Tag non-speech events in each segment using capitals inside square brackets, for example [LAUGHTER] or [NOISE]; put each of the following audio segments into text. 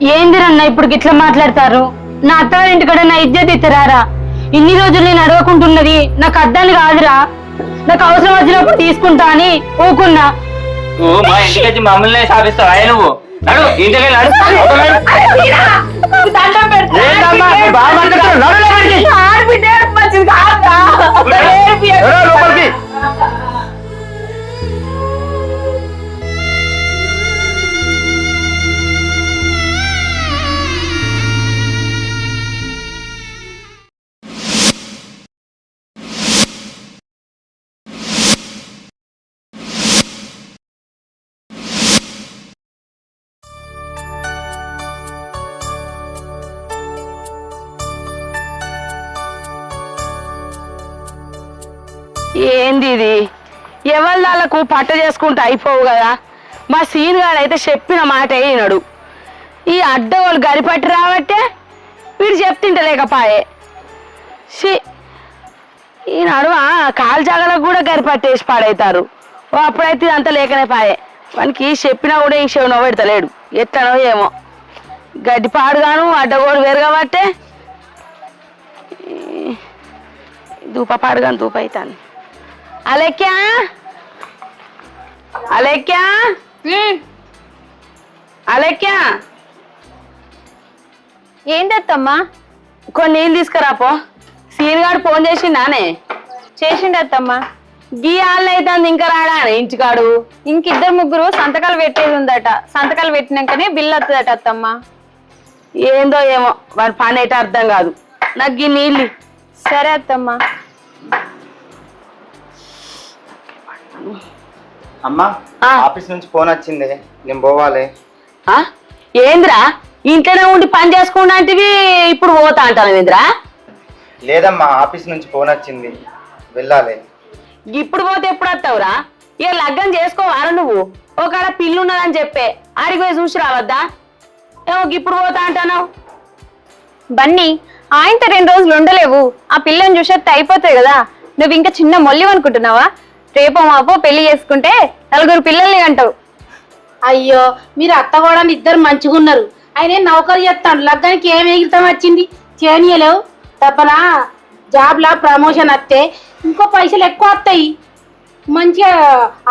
ఏందిరన్న ఇప్పుడు గిట్లా మాట్లాడతారు? నా అత్తగారి ఇంటికాడ నా ఇజ్జత్ ఇత్తరారా ఇన్ని రోజులు నేను అడగకుంటున్నది నాకు అద్దాన్ని కాదురా. నాకు అవసరం వచ్చినప్పుడు తీసుకుంటా అని ఊకున్నా. నువ్వు మా ఇంటికి వచ్చి మమ్మల్ని సాధిస్తావు? ఆయన నువ్వు? నడు ఇంటికి వెళ్ళి నడు. ఒక నడు. ఏంది ఇది? ఎవరిదాళ్ళకు పట్ట చేసుకుంటే అయిపోవు కదా? మా సీన్ గారు అయితే చెప్పిన మాట అయినాడు ఈ అడ్డవాళ్ళు గరిపట్టి రాబట్టే వీడు చెప్తింటలేకపాయే. షీ ఈ నడుమ కాలు జాగలకు కూడా గరిపట్టేసి పాడవుతారు ఓ అప్పుడైతే ఇదంతా లేకనే పాయే. వానికి చెప్పినా కూడా ఇంక చెవునో పెడతలేడు ఎట్లనో ఏమో. గడ్డి పాడుగాను అడ్డగోడు వేరు కాబట్టే ఈ దూప పాడుగాను దూప అవుతాను అలెక్యా? అలెక్యా? అలెక్యా? ఏంటత్తమ్మా కొన్ని నీళ్ళు తీసుకురాపో సీన్ గారు ఫోన్ చేసి నానే చేసిండత్తమ్మా. గీ ఆళ్ళు అయితే ఇంకా రాడా? అని ఇంటికాడు. ఇంకిద్దరు ముగ్గురు సంతకాలు పెట్టేది ఉందట. సంతకాలు పెట్టినాకనే బిల్ వస్తుందట అత్తమ్మా. ఏందో ఏమో వాడి పని అయితే అర్థం కాదు. నాకు గీ నీళ్ళు. సరే అత్తమ్మా. అమ్మా ఆ. ఆఫీస్ నుంచి ఫోన్ వచ్చింది. నేను పోవాలి. ఆ? ఏంద్రా? ఇంట్లోనే ఉండి పని చేసుకుంటాంటివి ఇప్పుడు పోతా అంటాను ఏంద్రా? లేదమ్మా ఆఫీస్ నుంచి ఫోన్ వచ్చింది. వెళ్ళాలి. ఇప్పుడు పోతే ఎప్పుడు వస్తావురా? ఇక లగ్గం చేసుకోవాలా నువ్వు? ఒకడ పిల్లు ఉన్నదని చెప్పే ఆడికి పోయి చూసి రావద్దా? ఏమో ఇప్పుడు పోతా అంటాను బన్నీ ఆయనతో రెండు రోజులు ఉండలేవు. ఆ పిల్లని చూసేస్తే అయిపోతాయి కదా. నువ్వు ఇంకా చిన్న మొల్లి అనుకుంటున్నావా రేపో మాపో పెళ్ళి చేసుకుంటే నలుగురు పిల్లల్ని అంటావు. అయ్యో మీరు అత్త కూడా ఇద్దరు మంచిగా ఉన్నారు. ఆయన ఏం నౌకరు చేస్తాడు లగ్గానికి ఏం ఎగిరితం వచ్చింది? చేయనీయలేవు తప్పనా? జాబ్లా ప్రమోషన్ వస్తే ఇంకో పైసలు ఎక్కువ వస్తాయి. మంచిగా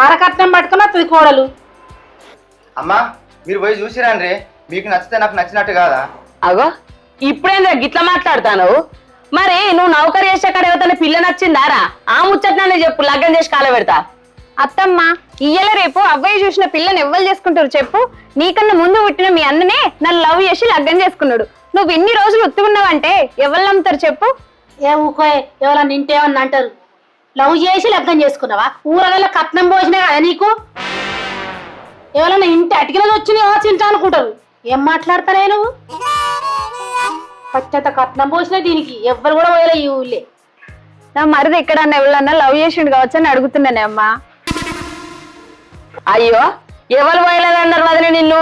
ఆరకట్నం పట్టుకొని వస్తుంది కోడలు. అమ్మా మీరు పోయి చూసిరండి మీకు నచ్చితే నాకు నచ్చినట్టు కాదా? అగో ఇప్పుడేంద్రా గిట్లా మాట్లాడతాను మరి నువ్వు నౌకరు చేసే కాడ ఎవరితో పిల్ల నచ్చిందారా? ఆ ముచ్చట్నే చెప్పు లగ్గం చేసి కాల పెడతా. అత్తమ్మ ఇయ్యల రేపు అవ్వయ్య చూసిన పిల్లని ఎవ్వరు చేసుకుంటారు చెప్పు? నీకన్నా ముందు పుట్టిన మీ అన్ననే నన్ను లవ్ చేసి లగ్గం చేసుకున్నాడు. నువ్వు ఇన్ని రోజులు ఉత్తుకున్నావంటే ఎవరు నమ్ముతారు చెప్పు? ఏ ఊకో ఎవరన్నా నింటేమన్నా అంటారు? లవ్ చేసి లగ్గం చేసుకున్నావా? ఊరగల్ల కట్నం పోసినా కదా నీకు? ఎవరన్నా ఇంటి అటికినది వచ్చినాయో తింటా అనుకుంటారు. ఏం మాట్లాడతారే నువ్వు? పచ్చత కట్నం పోసినా దీనికి. ఎవ్వరు కూడా పోయలే ఈ ఊళ్ళే. నా మరిది ఎక్కడన్నా ఎవరన్నా లవ్ చేసిండు కావచ్చు అని అడుగుతున్నానే అమ్మా. అయ్యో ఎవరు పోయలేదన్నారు వదిన నిన్ను?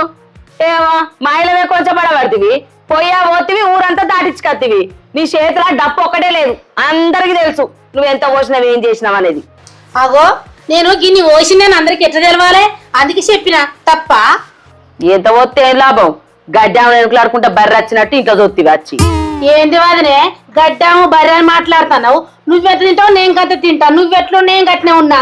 ఏమో మాయలమే కొంచెం పడబడుతుంది పోయా పోతివి ఊరంతా దాటించుకత్తివి. నీ చేతిలో డప్పు ఒక్కటే లేదు. అందరికి తెలుసు నువ్వు ఎంత పోసినావు ఏం చేసినావు అనేది. అగో నేను గిన్ని ఓసిందని అందరికి ఎట్లా తెలవాలి? అందుకే చెప్పిన తప్ప? ఎంత పోతే ఏం లాభం? గడ్డాము వెనుకలాడుకుంటే బర్రె వచ్చినట్టు ఇంట్లో చూత్తివి వచ్చి ఏంది వాదనే? గడ్డాము బర్రె అని మాట్లాడుతున్నావు. నువ్వెట్లా తింటావు? నేను కథ తింటా. నువ్వెట్లు నేను గట్టినే ఉన్నా.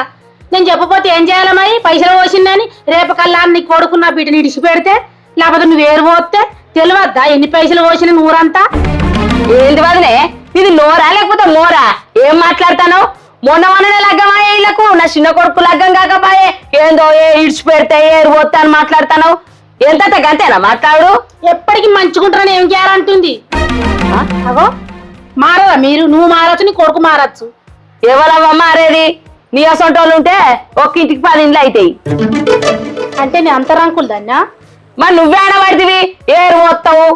నేను చెప్పపోతే ఏం చేయాలి మరి? పైసలు పోసిందని రేపు కల్లా నీ కొడుకున్న బిడ్డని ఇడిచి పెడితే లేకపోతే నువ్వు ఏరు పోతే తెలియద్దా ఎన్ని పైసలు పోసిన ఊరంతా? ఏంది వదినే? ఇది నోరా లేకపోతే మోరా? ఏం మాట్లాడతాను మొన్న మొన్ననే లగ్గమా ఇళ్ళకు నా చిన్న కొడుకు లగ్గం కాకపాయే. ఏందో ఏ ఇడిచి పెడితే ఏరు పోతా అని మాట్లాడతాను ఎంత గంతేనా మాట్లాడు? ఎప్పటికి మంచుకుంటారని ఏం చేయాలంటుంది? అగో. మారదా మీరు? నువ్వు మారచ్చు నీ కొడుకు మారచ్చు. ఎవరవ్వ మారేది? నీ అసొంటోళ్ళు ఉంటే ఒక్క ఇంటికి పది ఇండ్లు అవుతాయి అంటే నీ అంతరంకులు దన్నా మరి నువ్వే ఆడబడితివి? ఏరు పోతావు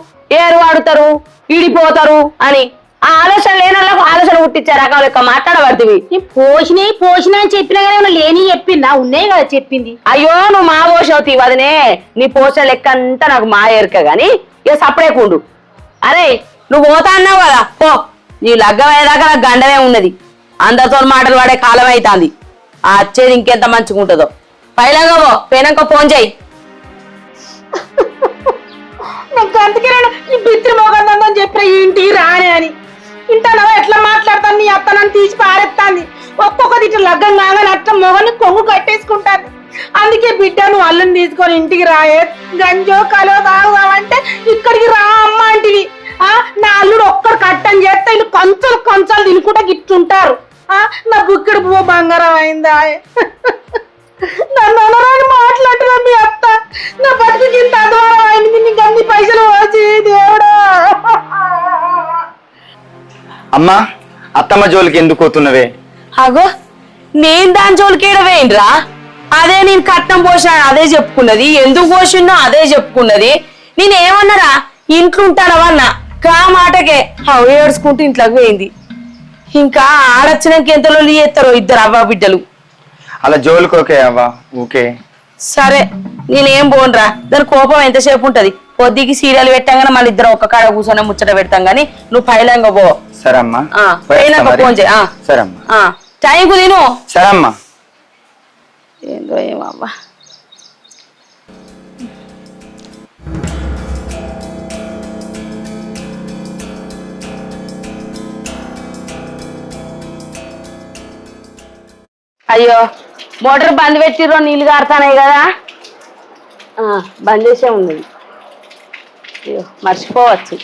ఏరు వాడుతారు ఇడిపోతారు అని. ఆ ఆలోచన లేని వాళ్ళకు ఆలోచన పుట్టించే రకాల యొక్క మాట్లాడబడితివి నీ పోసినాయి పోసినా అని చెప్పినా కానీ ఏమన్నా లేని చెప్పిందా? ఉన్నాయి కదా చెప్పింది. అయ్యో నువ్వు మా పోషవుతీ వదినే. నీ పోషణ లెక్క అంతా నాకు మా ఎరుక గాని ఇక సపడే కుండు. అరే నువ్వు పోతా అన్నావు కదా పో. నీ లగ్గం అయ్యేదాకా నాకు గండమే ఉన్నది. అందరితో మాటలు పడే కాలం అవుతుంది ఆ వచ్చేది ఇంకెంత మంచిగా ఉంటుందో పైలంగా పో పోయినాక ఫోన్ చేయి. [LAUGHS] నాకు అందుకే నేను ఈ బిత్రి మోగందని చెప్పిన ఇంటికి రానే అని. ఇంతలో ఎట్లా మాట్లాడతాను? నీ అత్తనని తీసి పారేస్తాంది ఒక్కొక్కటి ఇట్లా లగ్గం కాగానే అట్లా మొగని కొంగు కట్టేసుకుంటాను అందుకే బిడ్డ నువ్వు అల్లుని తీసుకొని ఇంటికి రాయే. గంజో కలో తాగుదామంటే ఇక్కడికి రా అమ్మ అంటివి. ఆ నా అల్లుడు ఒక్కడు కట్టని చేస్తే వీళ్ళు కొంచెం కొంచెం తినుకుంటా గిట్టుంటారు. ఆ నా బుక్కిడు పువ్వు బంగారం అయిందా? నన్ను అనరాని మాట్లాడుతున్నా మీ అత్త. నా బతుకు ఇంత అధ్వానం అయింది. నీకు అన్ని పైసలు వచ్చి దేవుడా. అమ్మా అత్తమ్మ జోలికి ఎందుకు పోతున్నవే? అగో నేను దాని జోలికేడవేంద్రా అదే నేను కట్నం పోసాను అదే చెప్పుకున్నది. ఎందుకు పోసిందో అదే చెప్పుకున్నది. నేను ఏమన్నారా ఇంట్లో ఉంటానవన్నా కా మాటకే. అవు ఏడ్చుకుంటూ ఇంట్లోకి పోయింది. ఇంకా ఆడొచ్చినాక ఎంత లొల్లి చేస్తారో ఇద్దరు అవ్వ బిడ్డలు. అలా జోలికోకే అవ్వ ఊకే. సరే నేనేం పోన్రా? దాని కోపం ఎంతసేపు ఉంటది? పొద్దుకి సీరియల్ పెట్టంగానే మళ్ళీ ఇద్దరు ఒక్క కాడ కూర్చొని ముచ్చట పెడతాం గానీ నువ్వు పైలంగా పో. సరే అమ్మా పోయినాక. ఫోన్ చేయి, ఆ. సరే అమ్మా ఆ, టైంకు తిను. సరే అమ్మా ఏందో ఏమవ్వా అయ్యో మోటార్ బంద్ పెట్టిర్రో నీళ్ళు కారుతానాయి కదా. ఆ, బంద్ చేసే ఉంది. అయ్యో మర్చిపోవచ్చు.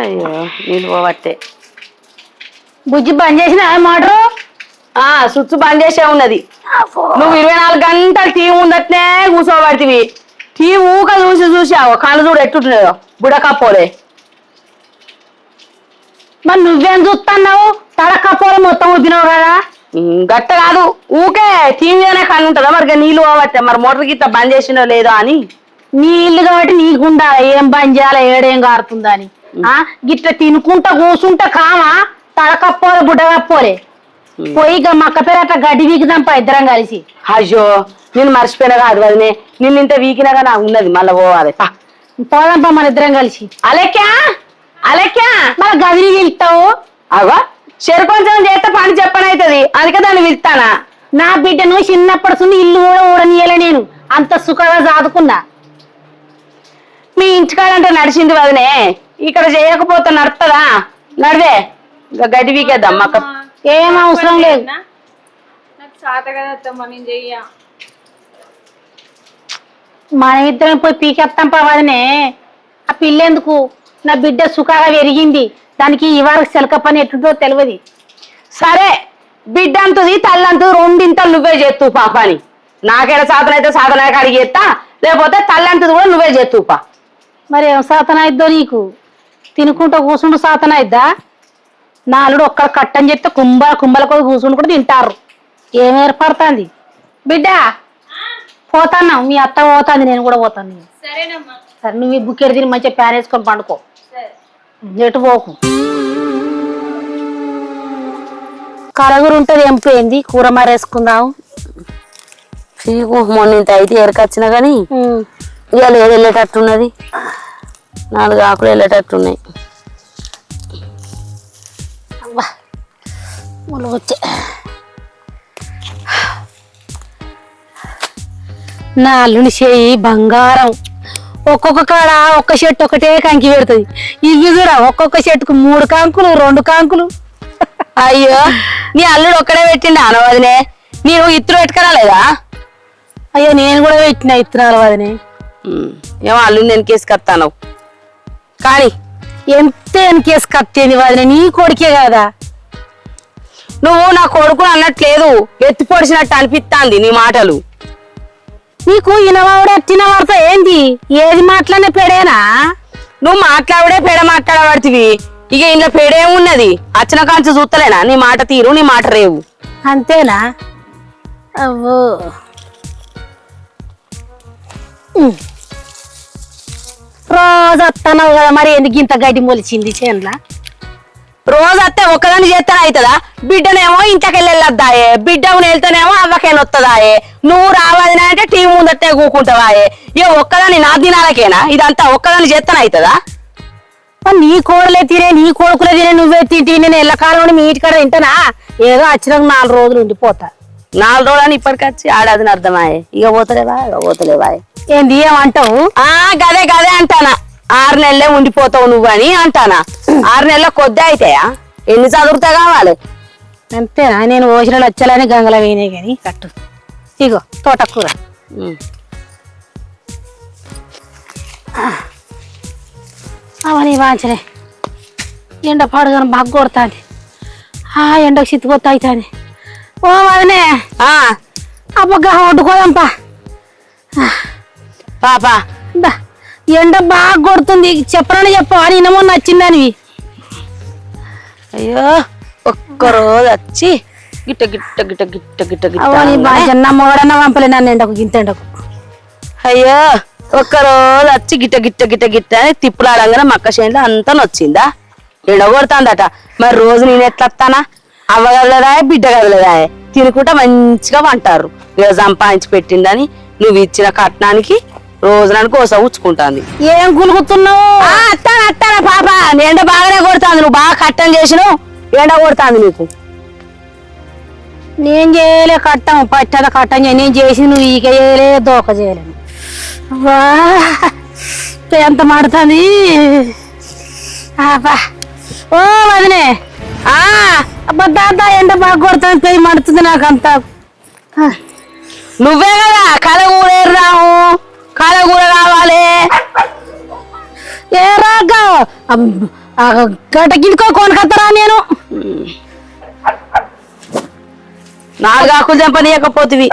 అయ్యో నీళ్ళు పోవట్టే బుజ్జి బంద్ చేసిన మోటరు? ఆ స్విచ్ బంద్ చేసే ఉన్నది. నువ్వు ఇరవై నాలుగు గంటలు టీవీ ముందట్నే కూర్చోబడితివి. టీవీ ఊక చూసి చూసావు? కళ్ళు చూడు ఎట్టుంటున్నాయో బుడకపోలే మరి నువ్వేం చూస్తున్నావు తడకపోలే మొత్తం ఉద్దినావు కదా. గట్ట కాదు. ఊకే టీవీ అనే కళ్ళు ఉంటుందా? మరి నీళ్ళు పోవట్టే మరి మోటార్ గిట్ట బంద్ చేసినో లేదో అని. నీ ఇల్లు కాబట్టి నీకుండా ఏం బంద్ చేయాలి? ఏడేం కారుతుందని. ఆ గిట్ల తినుకుంటా కూసుంటా కామా తడకపోలే బుడ్డకపోలే పోయి ఇక మక్క పేరు అట్లా గడ్డి వీకుదాంపా ఇద్దరం కలిసి. అయ్యో నేను మర్చిపోయినా కాదు వదినే. నిన్ను ఇంత వీకినాగా నాకు ఉన్నది మళ్ళీ పోవాలి. పా. పోదాంపా మన ఇద్దరం కలిసి. అలెక్కా అలెక్కా మళ్ళీ గదిని వెళ్తావు అగో చెరుకొంచెం చేస్తే పని చెప్పనైతుంది. అందుకే దాన్ని పిలుస్తానా నా బిడ్డను చిన్నప్పటి నుండి ఇల్లు కూడా ఊడనీయలే నేను. అంత సుఖంగా సాదుకున్నా. మీ ఇంటికాడంటే నడిచింది వదినే. ఇక్కడ చేయకపోతే నడుతుందా నడివే. గడ్డి వీకేద్దాం మాకు ఏం అవసరం లేదు. మన ఇద్దరం పోయి పీకెత్తాం పవదనే ఆ పిల్ల ఎందుకు నా బిడ్డ సుఖంగా పెరిగింది. దానికి ఇవాళ సెలక పని ఎట్లుందో తెలియదు. సరే బిడ్డ అంతుది తల్లంతు రెండింతలు నువ్వే చేస్తూ పాపని నాకేడ సాధన అయితే సాధన కాడికి చేస్తా లేకపోతే తల్లంతది కూడా నువ్వే చేస్తూ పా. మరి ఏం సాతన అయిద్దో నీకు? తినుకుంటూ కూర్చుంటూ సాతన అయిద్దా? నాలుడు ఒక్కడ కట్టని చెప్తే కుంభల కుంభల కూడా కూర్చుంటూ కూడా తింటారు. ఏం ఏర్పడుతుంది? బిడ్డ పోతాను మీ అత్త పోతాంది నేను కూడా పోతాను. సరేనమ్మా. సరే నువ్వు ఈ బుక్కెడు తిని మంచిగా ప్యాన్ వేసుకొని పండుకో. సరే. ఎటు పోకు? కలగురు ఉంటుంది ఎంపోయింది కూర మారేసుకుందాం. మొన్న ఇంత అయితే ఎరకొచ్చినా కానీ ఇవాళ ఏది వెళ్ళేటట్టున్నది నాలుగు ఆకులు వెళ్ళేటట్టున్నాయి వచ్చే. నా అల్లుని చేయి బంగారం. ఒక్కొక్క కాడ ఒక్క చెట్టు ఒకటే కంకి పెడుతుంది. ఇవి కూడా ఒక్కొక్క చెట్టుకు మూడు కాంకులు రెండు కాంకులు. అయ్యో నీ అల్లుడు ఒక్కడే పెట్టిండు అనవదినే? నీవు ఇత్తులు పెట్టుకురాలేదా అయ్యో నేను కూడా పెట్టిన ఇత్తనాలు వదినే ఏమో అల్లుని నేను కేసుకొస్తాను కానీ ఎంత కేసు కత్తేది వదిన నీ కొడుకే కదా. నువ్వు నా కొడుకుని అన్నట్లేదు. ఎత్తి పొడిచినట్టు అనిపిస్తాంది నీ మాటలు. నీకు ఇనవాడు అట్టిన వార్త ఏంది? ఏది మాట్లాడిన పెడేనా? నువ్వు మాట్లాడే పేడ మాట్లాడబడుతుంది ఇక ఇంట్లో పెడేమున్నది అచ్చిన కాంచి చూస్తలేనా నీ మాట తీరు నీ మాట రేవు. అంతేనా? అవ్వో. రోజు వస్తున్నావు కదా మరి ఎందుకు ఇంత గడ్డి మొలిచింది చేనులా? రోజు అత్తే ఒక్కదాన్ని చేస్తానే అవుతుందా బిడ్డనేమో ఇంతకెళ్ళి వెళ్ళొద్దాయే బిడ్డను వెళ్తేనేమో అవ్వకేని వస్తుందాయే నువ్వు రావాలని అంటే టీవీ ముందట్టే కూకుంటావాయే. ఏ ఒక్కదాన్ని నా దినాలకేనా? ఇదంతా ఒక్కదాన్ని చేస్తానే అవుతుందా నీ కోడలే తినే నీ కొడుకులే తినే నువ్వే తింటే నేను ఎల్లకాలం మీ ఇంటికాడ తింటానా? ఏదో వచ్చినాక నాలుగు రోజులు ఉండిపోతా. నాలుగు రోజులని ఇప్పటికొచ్చి ఆడదని అర్థమాయే ఇక పోతలేవా ఇక పోతలేవా ఏంది ఏమంటావు ఆ గదే గదే అంటానా. ఆరు నెలలే ఉండిపోతావు నువ్వు అని అంటానా. ఆరు నెలల కొద్ది అయితాయా? ఎన్ని చదువుతా కావాలి? అంతేనా? నేను ఓసిన లచ్చలని గంగల వేయనే గాని కట్టు. ఇగో తోటకూర. అవని వాంచనే ఎండ పాడుగాను బాగా కొడుతుంది. ఆ ఎండకు చిత్తిపోతా అవుతుంది ఓ వదనే. ఆ. అబ్బగా వండుకోదాంపా పాపా. ఎండ బాగా కొడుతుంది. చెప్పనని చెప్పవా? నిన్నమో నచ్చిందని అయ్యో ఒక్క రోజు వచ్చి గిట్ట గిట్ట గిట్ట గిట్ట గిట్ట గిట్ట మొగడన్న పంపలే నన్ను ఎండకు గింత ఎండకు అయ్యో ఒక్క రోజు వచ్చి గిట్ట గిట్ట గిట్ట గిట్ట అని తిప్పులాడంగానే మక్క చేనులో అంతా నొచ్చిందా? ఎండగొడుతుందట. మరి రోజు నేను ఎట్లా వస్తానా? అవ్వగలదా బిడ్డ కదలదా తినుకుంటా మంచిగా వంటారు. ఇక సంపాదించి పెట్టిందని నువ్వు ఇచ్చిన కట్నానికి రోజునానికి కోసం ఉచ్చుకుంటాంది ఏం గులుగుతున్నావు ఆ, అత్తాను అత్తాను పాప ఎండ బాగానే కొడుతుంది. నువ్వు బాగా కట్టం చేసినావు ఎండ కొడుతుంది నీకు. నేను చేయలే కట్టం పట్టద కట్టం చేయ నేను చేసి నువ్వు ఈక చేయలే దోక చేయలేను వా ఎంత మాడుతుంది. ఓ వదినే. ఆ అబ్బా దాదా ఎండ బాగా కొడుతుంది పెయి మడుతుంది నాకు అంతా నువ్వే కదా కలగూర రాము కలగూర కావాలి. ఏ రాగా గట గిడుకో కొనుకత్తరా నేను? నాలుగు ఆకులు చంపనీయకపోతివి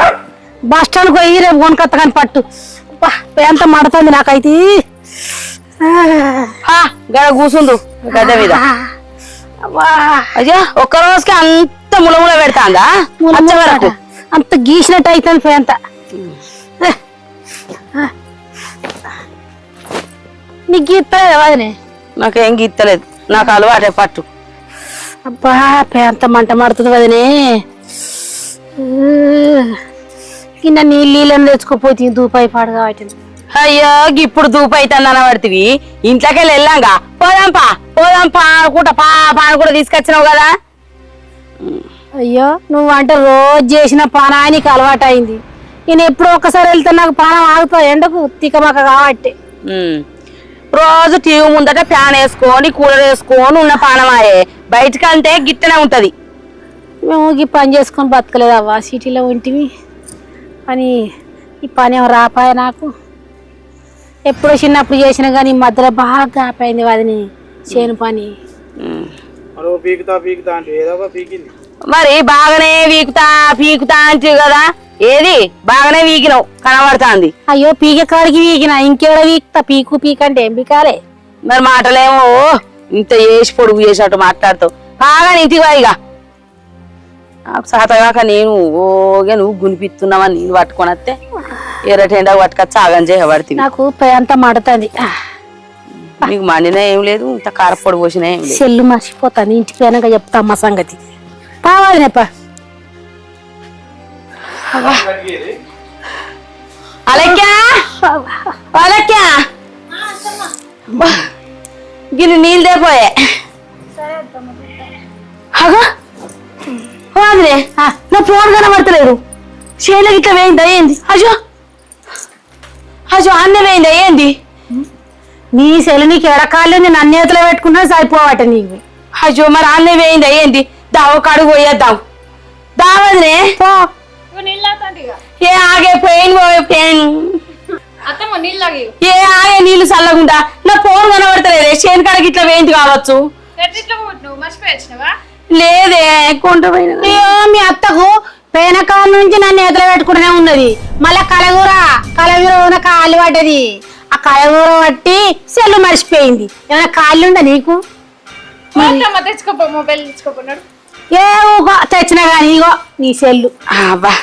బస్ స్టాండ్ పోయి రేపు కొనకత్త కానీ పట్టు. ఎంత మడుతుంది నాకైతే. ఆ, గడ కూసుండు గడ్డ మీద. అయ్యా ఒక్క రోజుకి అంత ములముల పెడతాందా? వచ్చే వరకు. అంత గీసినట్టు అవుతుంది పోయి అంత. నీకు గీస్తలేదు వదినే నాకేం గీత్తలేదు నాకు అలవాటే పట్టు. అబ్బా పే అంత మంట మడుతుంది వదినే. కింద నీళ్ళు నీళ్ళని తెచ్చుకోపోతే దూపాయి పాడు కాబట్టి అయ్యో ఇప్పుడు దూపు అవుతుంది అనబడితివి. ఇంట్లోకి వెళ్ళి వెళ్ళాంగా. పోదాంపా పోదాంపా అనుకుంటా పా పా కూడా తీసుకొచ్చినావు కదా. అయ్యో నువ్వు అంటే రోజు చేసిన పానానికి అలవాటు అయింది నేను ఎప్పుడు ఒక్కసారి వెళ్తే నాకు పానం ఆగుతా ఎండకు తికమక కాబట్టి. రోజు టీవీ ముందట ఫ్యాన్ వేసుకొని కూలర్ వేసుకొని ఉన్న పానమాయే. బయటకంటే గిట్టనే ఉంటది. మేము ఈ పని చేసుకొని బతకలేదు అవ్వ సిటీలో ఉంటివి. అని ఈ పని ఏమో రాపాయ నాకు? ఎప్పుడో చిన్నప్పుడు చేసిన కానీ ఈ మధ్యలో బాగా ఆపాయింది వదిని చేను పని. మరో పీకుతా పీకుతా అంటే బాగానే వీకుతా పీకుతా అంటివి కదా. ఏది? బాగానే వీకినావు కనబడుతుంది. అయ్యో పీక కాడికి వీకిన ఇంకేడ వీక్తా? పీకు పీక అంటే ఏం పీకాలే? మరి మాటలేమో ఇంత వేసి పొడుగు చేసినట్టు మాట్లాడుతావు. బాగా ఇంటికి వాయిగా నాకు సాతగాక నేను ఓగా నువ్వు గునిపిస్తున్నావని నేను పట్టుకొని వస్తే ఎర్రటెండా పట్టుకొచ్చి ఆగం చేయబడుతుంది నాకు అంతా మడుతుంది. నీకు మండినా ఏం లేదు ఇంత కారపొడి పోసినా ఏం లేదు. సెల్లు మర్చిపోతాను ఇంటికి పోయినాక చెప్తా అమ్మ సంగతి. అలక్యా? అలక్యా? గిన్నె నీళ్ళు దేపోయే అగా అదిలే నా ఫోన్ కనబడతలేదు. చేనులో ఇట్లా వేయిందా ఏంది? అజో! అజో అన్న వేయిందా ఏంది? నీ సెల్లు నీకు ఎడకాళ్ళు నేను అన్ని చేతిలో పెట్టుకున్నా సరిపోవట నీకు. అజో మరి అన్న వేయిందా ఏంది? దావ కాడు పోయేద్దాం. దావదినే? పో. ఏ ఆగే పెయిన్ పోయే పెయిన్. ఏ ఆగే నీళ్ళు చల్లగుండా? నా ఫోన్ కనబడతలేదే చేను కాడకి ఇట్లా వేయింది కావచ్చు. లేదే. మీ అత్తకు పేనకాల నుంచి నన్ను ఎదురు పెట్టుకుంటూనే ఉన్నది. మళ్ళా కలగూర కలగూర కాలు పడ్డది. ఆ కలగూర పట్టి సెల్లు మర్చిపోయింది. ఏమైనా కాళ్ళు ఉందా నీకు? తెచ్చుకోపో మొబైల్ తెచ్చుకోపోన్నాడు ఏ ఊకో తెచ్చినా కానీ ఇగో నీ సెల్లు. అబ్బా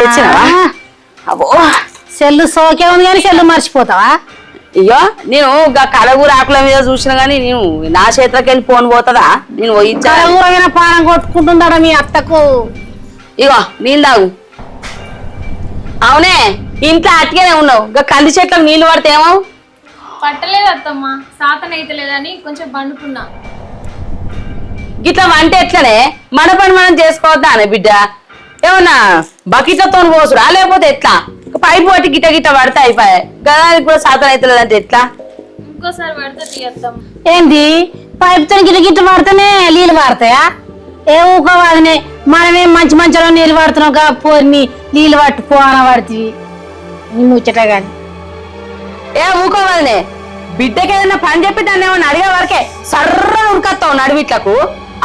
తెచ్చినావా? అబ్బో సెల్లు సోకే ఉంది కానీ సెల్లు మర్చిపోతావా? అయ్యో నేను గా కలగూర ఆకుల మీద చూసిన గానీ నేను నా చేతిలోకి వెళ్ళి ఫోన్ పోతుందా? నేను పోయించా కలగూర మీద పానం కొట్టుకుంటుందట మీ అత్తకు? ఇగో నీళ్ళు తాగు. అవునే ఇంట్లో అట్టిగానే ఉన్నావు. గా కంది చెట్లకు నీళ్ళు పడితే ఏమో పట్టలేదు అత్తమ్మ. సాతన అయితే లేదని కొంచెం బండుకున్నా గిట్లా వంట ఎట్లనే? మన పని మనం చేసుకోవద్దా అనే బిడ్డ? ఏమన్నా బకెట్లతో పోసురా? లేకపోతే ఎట్లా? పైపు పట్టి గిట్ట గిట్ట పడితే అయిపోయాయి గదానికి కూడా సాధన అవుతుంది అంటే ఎట్లా? ఇంకోసారి పడుతుంది ఏంది? పైపుతో గిట్ల గిట్ల పడితేనే నీళ్ళు పారుతాయా ఏ ఊకోవాదనే మనమేం మంచి మంచిలో నీళ్ళు పడుతున్నాం కా పోరిని నీళ్ళు పట్టు పోన పడుతుంది నీ ముచ్చట కానీ ఏ ఊకోవాలనే బిడ్డకి ఏదైనా పని చెప్పి దాన్ని ఏమన్నా అడిగే వరకే సర్ర ఉరికొస్తావు నడివిట్లకు.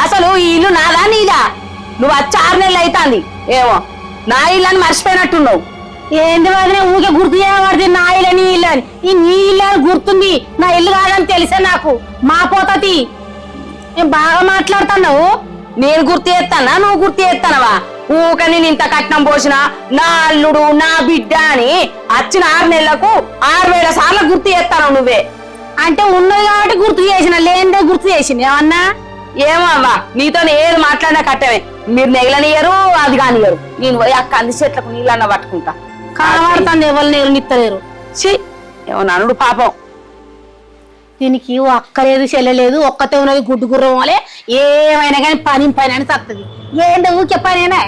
అసలు ఈ ఇల్లు నాదా నీదా? నువ్వు వచ్చి ఆరు నెలలు అవుతాంది. ఏమో నా ఇల్లు అని మర్చిపోయినట్టున్నావు. ఏంది వదిలే ఊకే గుర్తు చేయబడుతుంది నా ఇల్లు నీ ఇల్లు అని. ఈ నీ ఇల్లు అని గుర్తుంది. నా ఇల్లు కాదని తెలిసే నాకు. మా పోతది. నేను బాగా మాట్లాడుతున్నావు. నేను గుర్తు చేస్తానా? నువ్వు గుర్తు చేస్తానవా? ఊకని నేను ఇంత కట్నం పోసిన నా అల్లుడు నా బిడ్డ అని వచ్చిన ఆరు నెలలకు ఆరు వేల సార్లు గుర్తు చేస్తాను నువ్వే. అంటే ఉన్నది కాబట్టి గుర్తు చేసిన లేనిదే గుర్తు చేసింది. ఏమన్నా? ఏమవ్వా నీతో ఏది మాట్లాడినా కట్టమే. మీరు నెగలనియరు అది కానియరు నేను పోయి ఆ కంది చెట్లకు నీళ్ళన్న పట్టుకుంటా. కనబడుతుంది ఎవరు నీళ్ళు నిత్తలేరు ఛీ! ఏమో నన్నుడు పాపం. దీనికి అక్కలేదు చెల్లలేదు ఒక్కతే ఉన్నది గుడ్డు గుర్రం వలే ఏమైనా కానీ పని పని అని తత్తది. ఏంటి ఊకే పనేనా?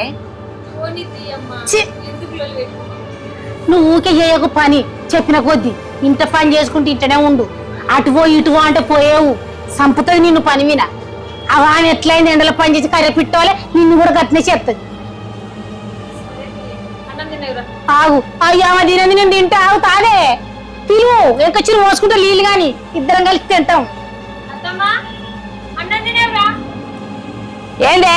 ఛీ! నువ్వు ఊకే చేయకు పని చెప్పిన కొద్ది. ఇంత పని చేసుకుంటే ఇంటనే ఉండు. అటు పో ఇటు పో అంటే పోయేవు. సంపుతుంది నిన్ను పని మీద. అవా అని ఎట్లయింది ఎండలో పని చేసి కర్రె పిట్టోలే నిన్ను కూడా గట్టినే చెప్తుంది ఆగు. అయ్యా తినది నేను తింటే ఆగు తానే. పిలువు ఎక్కచ్చి మోసుకుంటే నీళ్ళు గాని. ఇద్దరం కలిసి తింటాం. ఏందే?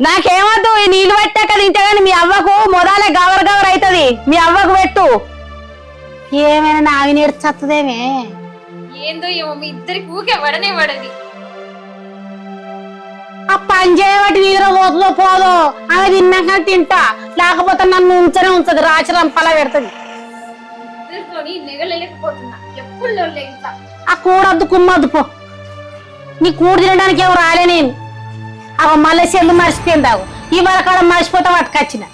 నాకేమద్దు ఈ నీళ్ళు పెట్టాక తింటే గాని మీ అవ్వకు మొదలే గవర్ గవర్ అవుతుంది మీ అవ్వకు పెట్టు. ఏమైనా నావి నేర్చత్తదేమే ఏందో ఏమో మీ ఇద్దరికి ఊకే వడనే వడది. పని చేయబట్టి వీధిలో పోతుందో పోదో ఆమె తిన్నాక తింటా. లేకపోతే నన్ను ఉంచనే ఉంచదు రాచి రంపలా పెడుతుంది. ఆ కూడొద్దు కుమ్మద్దు పో. నీ కూడ తినడానికి ఏమో రాలే నేను. అవ మళ్ళీ సెల్లు మర్చిపోయిందావు ఈ కాడ మర్చిపోతే పట్టుకొచ్చిన